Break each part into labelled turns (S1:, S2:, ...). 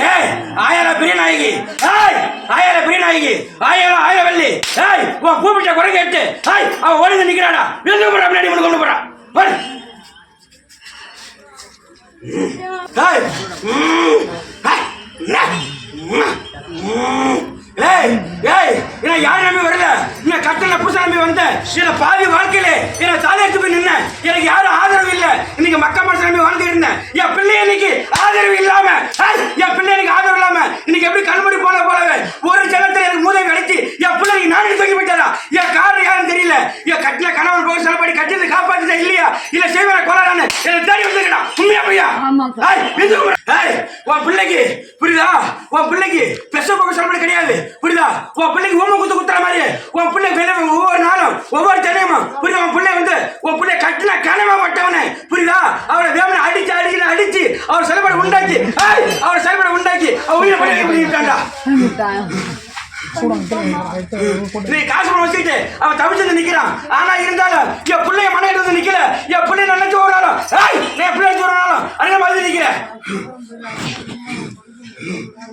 S1: பிரியநாயகி ஏய் ஆயிரம் பிரியநாயகி ஆயிரம் ஆயிரம் வெள்ளி. ஏய் உன் கூப்பிட்ட குறை எட்டு ஏய் அவன் ஓடி வந்து நிக்கிறாடா? விருந்து போறா முன்னாடி கொண்டு கொண்டு போறான். ஏய் ஏய், நா, ஏய் ஏய் என்ன யார் நம்பி வரல? என்ன கட்டில புதுசா நம்பி வந்த. சில பால் வாழ்க்கையில என்ன தாலியாச்சு போய் நின்ன எனக்கு யாரும் ஆதரவு இல்ல இன்னைக்கு மக்க மனசு நம்பி வாழ்ந்துட்டு இருந்தேன் என் பிள்ளை இன்னைக்கு ஆதரவு இல்லாம ஏய், என் பிள்ளை எனக்கு ஆதரவு இல்லாம இன்னைக்கு எப்படி கண்மணி போல போலவே ஒரு ஜனத்துல எனக்கு மூதை கிடைச்சி என் பிள்ளை இன்னைக்கு நாளைக்கு தூக்கி போயிட்டாரா என் காரணம் என் கட்டில கணவன் போக சொல்லப்படி கட்டில காப்பாத்துதா இல்லையா? இல்ல செய்வன தேடி வந்துருக்கா உண்மையா பையா. ஏய், ஒரு- ஏய், உன் பிள்ளைக்கு புரியுதா? உன் பிள்ளைக்கு பெச போக சொல்லப்படி கிடையாது. புரியுதா? உன் பிள்ளைக்கு ஊமை குத்து குத்துற மாதிரி. உன் பிள்ளை வெளியே ஒவ்வொரு நாளும் ஒவ்வொரு தனியமும் புரியுதா? உன் பிள்ளை வந்து உன் பிள்ளை கட்டின கனவா பட்டவனே புரியுதா? அவரை வேமனை அடிச்சு அடிச்சு அடிச்சு அவர் செயல்பாடு உண்டாக்கி ஏய், அவர் செயல்பாடு உண்டாக்கி அவர் உயிரை பண்ணி பண்ணிட்டாண்டா நீ காசு பணம் வச்சுக்கிட்டு அவன் தவிச்சு நிக்கிறான். ஆனா இருந்தாலும் என் பிள்ளைய மன வந்து நிக்கல. என் பிள்ளைய நினைச்சு ஒரு நாளும் ஏய் நீ என் பிள்ளை ஒரு நாளும் மாதிரி நிக்கிற.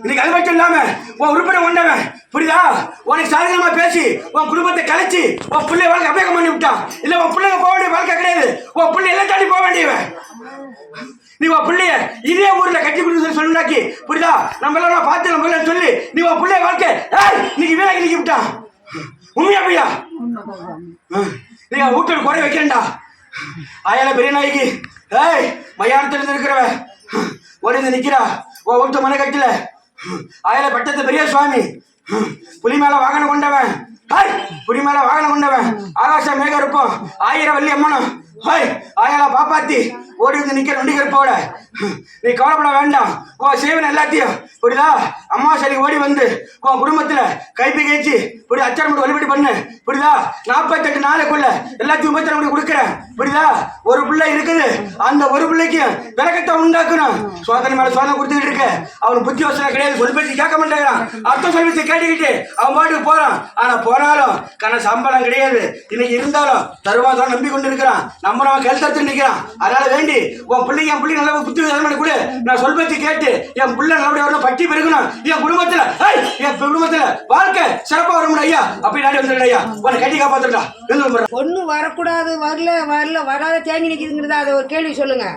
S1: இன்னைக்கு அது மட்டும் இல்லாம உன் உறுப்பினர் கொண்டவன் புரியுதா? உனக்கு சாதகமா பேசி உன் குடும்பத்தை கழிச்சு உன் பிள்ளை வாழ்க்கை அபேகம் பண்ணி விட்டான். இல்ல உன் பிள்ளைங்க போக வேண்டிய வாழ்க்கை கிடையாது. உன் பிள்ளை எல்லாம் தாண்டி போக வேண்டியவன். நீ உன் பிள்ளைய இதே ஊர்ல கட்டி கொடுத்து சொல்லுனாக்கி புரியுதா? நம்ம எல்லாம் பார்த்து நம்ம எல்லாம் சொல்லி நீ உன் பிள்ளைய வாழ்க்கை. ஏய் இன்னைக்கு வீணாக்கி நிக்க விட்டான் உண்மையா பையா நீ வீட்டில் குறை வைக்கிறேன்டா ஆயால பெரிய நாய்க்கு ஏய் மயானத்துல இருந்து இருக்கிறவ ஓடி நிக்கிறா? ஓ வீட்டு மனை கட்டில. ஆயால பட்டத்து பெரிய சுவாமி புலி மேல வாகனம் கொண்டவன். ஹாய் புலி மேல வாகனம் கொண்டவன். ஆகாச மேக இருப்போம் ஆயிரம் வள்ளி அம்மனும். ஹாய் ஆயால பாப்பாத்தி ஓடி வந்து நிக்கிற நொண்டி கருப்போட நீ கவலைப்பட வேண்டாம். ஓ சேவன் எல்லாத்தையும் புரியுதா? அம்மா சரி ஓடி வந்து உன் குடும்பத்துல கைப்பி கழிச்சு புரிய அச்சாரம் மட்டும் வழிபடி பண்ணு. புரியுதா? நாற்பத்தெட்டு நாளைக்குள்ள எல்லாத்தையும் உபத்திரம் கூட கொடுக்குறேன். புரியுதா? ஒரு பிள்ளை இருக்குது. அந்த ஒரு பிள்ளைக்கு விளக்கத்தை உண்டாக்கணும். சோதனை மேல சோதனை கொடுத்துக்கிட்டு இருக்க. அவன் புத்தி யோசனை கிடையாது. சொல் பேச்சு கேட்க மாட்டேங்கிறான். அர்த்தம் சொல்லி கேட்டுக்கிட்டு அவன் பாட்டுக்கு போறான். ஆனா போனாலும் கன சம்பளம் கிடையாது. இன்னைக்கு இருந்தாலும் தருவாதான் நம்பி கொண்டு இருக்கிறான். நம்ம நம்ம கழுத்தத்து நிக்கிறான். அதனால வேண்டி உன் பிள்ளைங்க என் பிள்ளை நல்ல புத்தி யோசனை கொடு. நான் சொல் பேச்சு கேட்டு என் பிள்ளை நல்லபடியா வரணும் பட்டி பெருகணும். என் குடும்பத்துல என் குடும்பத்துல வாழ்க்கை சிறப்பா வரணும் ஐயா. அப்படி நாடி வந்துடுறேன் ஐயா. உன்னை கட்டி காப்பாத்துடா
S2: ஒண்ணு வரக்கூடாது வரல வரல வராத தேங்கி நிற்கிதுங்கிறதா அதை ஒரு கேள்வி சொல்லுங்க.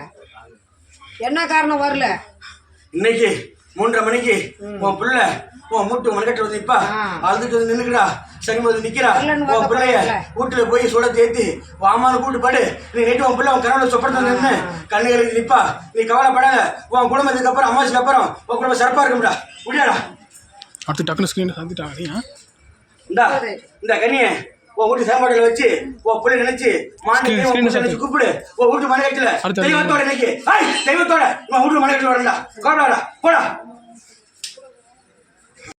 S2: என்ன காரணம் வரல?
S1: இன்னைக்கு மூன்றரை மணிக்கு உன் புள்ள உன் மூட்டு மணிக்கட்டு வந்து நிப்பா?
S2: ஆ.
S1: அழுதுட்டு வந்து நின்னுக்கிறா சரி வந்து நிக்கிறா. உன் பிள்ளைய. வீட்டுல போய் சுட தேத்தி வாமான்னு கூட்டு பாடு. நீ நைட்டு உன் பிள்ளை உன் கனவுல சொப்படத்தை நின்று கண்ணுகளுக்கு நிப்பா. நீ கவலைப்படாத. உன் குடும்பத்துக்கு அப்புறம் அம்மாசுக்கு அப்புறம் உன் குடும்பம் சிறப்பா இருக்கும்டா. முடியாடா
S3: அடுத்து டக்குனு ஸ்க்ரீன் சந்திட்டாங்க
S1: இந்தா இந்த கண்ணிய. உன் வீட்டு சாப்பாடுல வச்சு உன் பிள்ளை நினைச்சு நினைச்சு கூப்பிடு. உன் வீட்டு மனைக்கட்டில தெய்வத்தோட இன்னைக்கு தெய்வத்தோட. உன் வீட்டு மனைக்கட்டில வரண்டா கவலைடா போடா.